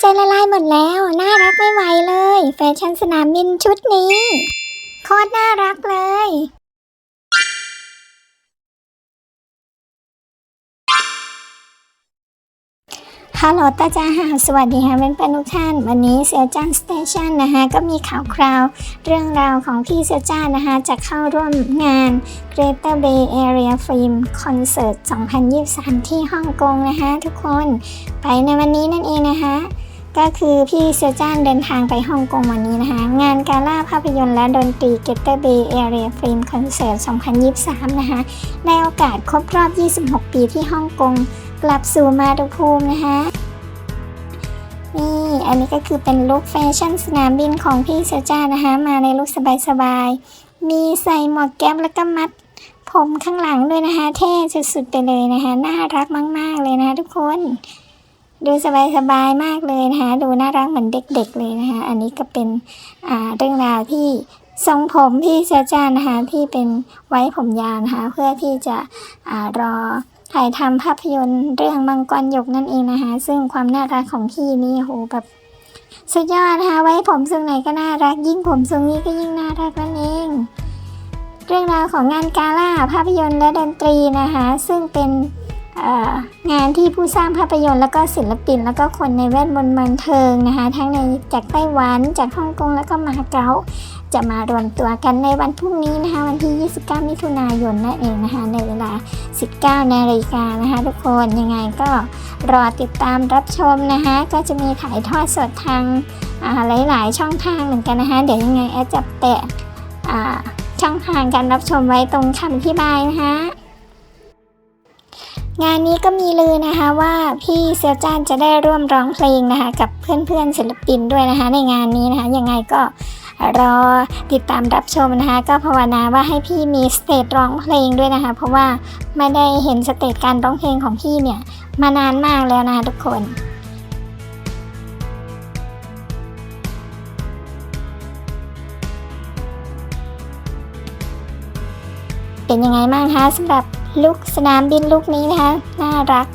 ใจละลายหมดแล้ว น่ารักไม่ไหวเลย แฟชั่นสนามบินชุดนี้โคตรน่ารักเลย ฮัลโหลตาจ้าฮะสวัสดีค่ะเพื่อนๆทุกท่าน วันนี้เซียจ้านสเตชันนะคะก็มีข่าวคราว เรื่องราวของพี่เซียจ้านนะคะจะเข้าร่วมงาน Greater Bay Area Film Concert 2023 ที่ฮ่องกงนะคะทุกคน ไปในวันนี้นั่นเองนะคะ ก็คือพี่เซียวจ้านเดินทางไปฮ่องกงวันนี้นะคะ งานกาล่าภาพยนตร์และดนตรี Greater Bay Area Film Concert 2023 นะคะ ในโอกาสครบรอบ 26 ปีที่ฮ่องกงกลับสู่มาตุภูมินะคะนี่อันนี้ก็คือเป็นลุคแฟชั่นสนามบินของพี่เซจ้านะคะ มาในลุคสบายๆ มีใส่หมวกแก๊ปแล้วก็มัดผมข้างหลังด้วยนะคะ เท่สุดๆไปเลยนะคะ น่ารักมาก ๆ เลยนะคะทุกคน ดูสบายๆมากเลยนะคะ ดูน่ารักเหมือนเด็กๆเลยนะคะ อันนี้ก็เป็นเรื่องราวที่ทรงผมพี่เซจ้านะคะที่เป็นไว้ผมยาวนะคะ เพื่อที่จะอรอถ่ายทำภาพยนตร์เรื่องมังกรหยกนั่นเองนะคะ ซึ่งความน่ารักของพี่นี่โหแบบสุดยอดนะคะ ไว้ผมทรงไหนก็น่ารัก ยิ่งผมทรงนี้ก็ยิ่งน่ารักนั่นเองเรื่องราวของงานกาล่าภาพยนตร์และดนตรีนะคะ ซึ่งเป็น งานที่ผู้สร้างภาพยนตร์แล้วก็ศิลปิน แล้วก็คนในแวดวงบันเทิงนะคะ ทั้งในจากไต้หวันจากฮ่องกงแล้วก็มาเก๊าจะมารวมตัวกันในวันพรุ่งนี้นะคะ วันที่ 29 มิถุนายนนั่นเองนะคะ ในเวลา 19 นาฬิกานะคะ ทุกคนยังไงก็รอติดตามรับชมนะคะ ก็จะมีถ่ายทอดสดทางอ่าหลาย ๆ ช่องทางเหมือนกันนะคะ เดี๋ยวยังไงแอดจะแปะช่องทางการรับชมไว้ตรงคำอธิบายนะคะ งานนี้ก็มีลือนะคะว่าพี่เซียวจ้านจะได้ร่วมร้องเพลงนะคะ กับเพื่อนๆศิลปินด้วยนะคะ ในงานนี้นะคะยังไงก็รอติดตามรับชมนะคะ ก็ภาวนาว่าให้พี่มีสเตจร้องเพลงด้วยนะคะ เพราะว่าไม่ได้เห็นสเตจการร้องเพลงของพี่เนี่ย มานานมากแล้วนะคะทุกคนเป็นยังไงบ้างคะสำหรับ ลุกสนามบินลุกนี้นะคะ น่ารัก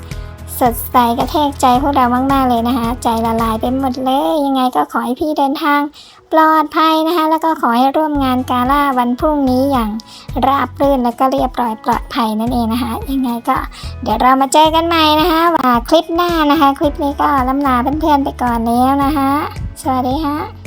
สดใสกระแทกใจพวกเรามาก ๆ เลยนะคะ ใจละลายไปหมดเลย ยังไงก็ขอให้พี่เดินทาง ปลอดภัยนะคะ แล้วก็ขอให้ร่วมงานกาล่าวันพรุ่งนี้อย่างราบรื่นแล้วก็เรียบร้อยปลอดภัยนั่นเองนะคะ ยังไงก็เดี๋ยวเรามาเจอกันใหม่นะคะ ว่าคลิปหน้านะคะ คลิปนี้ก็ล้ำลาเพื่อนๆไปก่อนแล้วนะคะ สวัสดีค่ะ